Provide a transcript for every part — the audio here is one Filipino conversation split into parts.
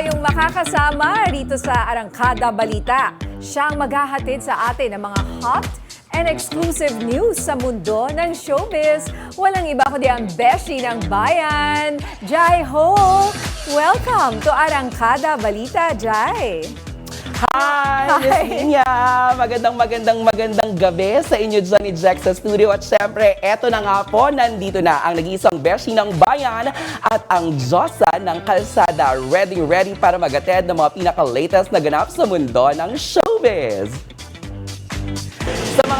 tayong makakasama rito sa Arangkada Balita. Siyang maghahatid sa atin ng mga hot and exclusive news sa mundo ng showbiz. Walang iba kundi ang beshi ng bayan, Jai Ho! Welcome to Arangkada Balita, Jai! Hi, Hi. Miss! Magandang magandang magandang gabi sa inyo dyan ni Jack sa studio. At syempre, eto na nga po, nandito na ang nag-iisang beshi ng bayan at ang Diyosa ng kalsada. Ready, ready para mag-attend ng mga pinaka-latest na ganap sa mundo ng showbiz.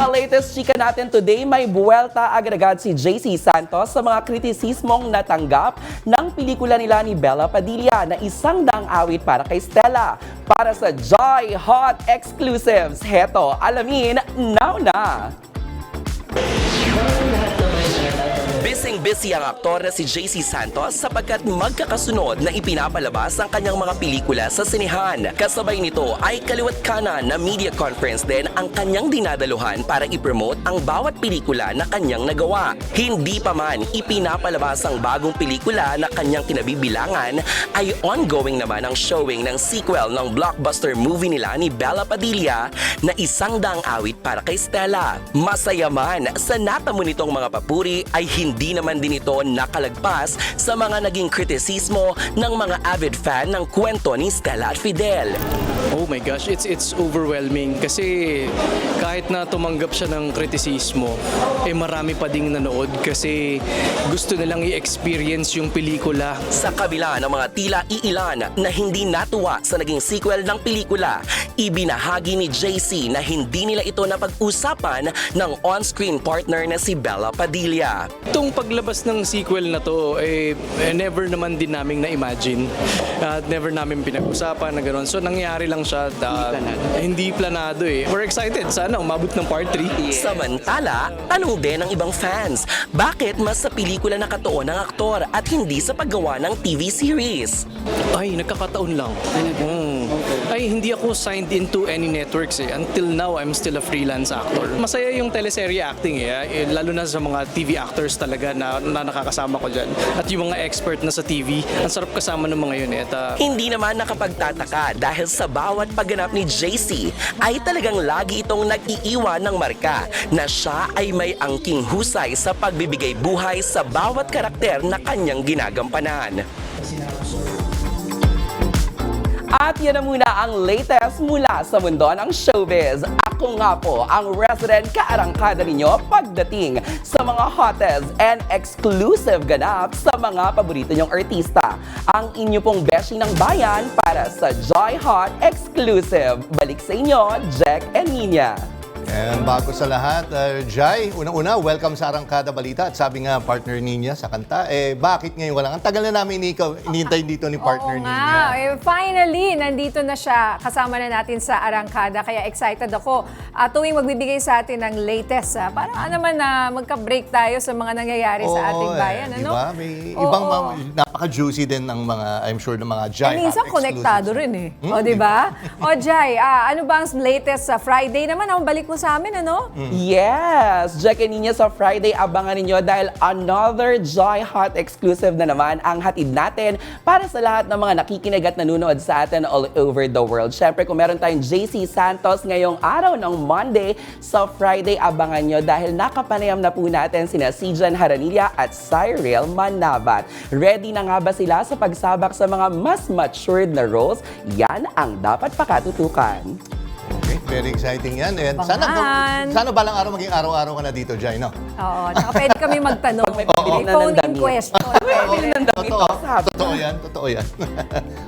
Mga latest chika natin today, may buwelta agad-agad si JC Santos sa mga kritisismong natanggap ng pelikula nila ni Bella Padilla na isang daang awit para kay Stella. Para sa Joy Hot Exclusives, heto, alamin, now na! Bising-busy ang aktor na si JC Santos sapagkat magkakasunod na ipinapalabas ang kanyang mga pelikula sa sinehan. Kasabay nito ay kaliwat kanan na media conference din ang kanyang dinadaluhan para ipromote ang bawat pelikula na kanyang nagawa. Hindi pa man ipinapalabas ang bagong pelikula na kanyang kinabibilangan ay ongoing naman ang showing ng sequel ng blockbuster movie nila ni Bella Padilla na isang daang awit para kay Stella. Masaya man sa natamo nitong mga papuri ay hindi naman din ito nakalagpas sa mga naging kritisismo ng mga avid fan ng kwento ni Stella at Fidel. Oh my gosh, it's it's overwhelming kasi kahit na tumanggap siya ng kritisismo, eh marami pa ding nanood kasi gusto nilang i-experience yung pelikula. Sa kabila ng mga tila iilan na hindi natuwa sa naging sequel ng pelikula, ibinahagi ni JC na hindi nila ito napag-usapan ng on-screen partner na si Bella Padilla. Itong paglabas ng sequel na to, eh, eh, never naman din namin na-imagine. At never namin pinag-usapan na gano'n. So nangyari lang siya. da- hindi planado eh. We're excited. Sana umabot ng part 3. Samantala, tanong din ng ibang fans, bakit mas sa pelikula nakatuon ang aktor at hindi sa paggawa ng TV series? Ay, nagkakataon lang. Mm. Ay, hindi ako signed into any networks eh. Until now, I'm still a freelance actor. Masaya yung teleserye acting eh. eh, Lalo na sa mga TV actors talaga na, na nakakasama ko dyan. At yung mga expert na sa TV, ang sarap kasama ng mga yun eh. At, ah, Hindi naman nakapagtataka dahil sa bawat pagganap ni JC ay talagang lagi itong nag-iiwan ng marka na siya ay may angking husay sa pagbibigay buhay sa bawat karakter na kanyang ginagampanan. At yan na muna ang latest mula sa mundo ng showbiz. Ako nga po ang resident kaarangkada ninyo pagdating sa mga hottest and exclusive ganap sa mga paborito nyong artista. Ang inyo pong beshi ng bayan para sa Joy Hot Exclusive. Balik sa inyo, Jack and Nina. And bago sa lahat, uh, Jai, unang-una, welcome sa Arangkada Balita. At sabi nga, partner niya sa kanta, eh, bakit ngayon walang? Ang tagal na namin ikaw, inintay dito ni partner Oo niya. nga, eh, finally, nandito na siya. Kasama na natin sa Arangkada. Kaya excited ako. Uh, tuwing magbibigay sa atin ng latest. ah, para ah, naman na magka-break tayo sa mga nangyayari sa ating bayan. eh, Ano? Diba? May Oo. ibang mga, napaka-juicy din ng mga, I'm sure, ng mga Jai. Eh, minsan konektado rin eh. O, di ba? O, Jai, ah, ano ba ang latest sa Friday naman? Ang balik mo sa amin, ano? Yes! Jack and Nina sa Friday, abangan ninyo dahil another Joy Hot exclusive na naman ang hatid natin para sa lahat ng mga nakikinig at nanonood sa atin all over the world. Siyempre, kung meron tayong JC Santos ngayong araw ng Monday, sa Friday, abangan nyo dahil nakapanayam na po natin sina Sijan Haranilla at Cyril Manabat. Ready na nga ba sila sa pagsabak sa mga mas matured na roles? Yan ang dapat pakatutukan. Very exciting yan. And sana, Abangan. sana balang araw maging araw-araw ka na dito, Jai, no? Oo, tsaka pwede kami magtanong. May ng phone-in damit. question. Pwede Totoo, totoo yan, totoo yan.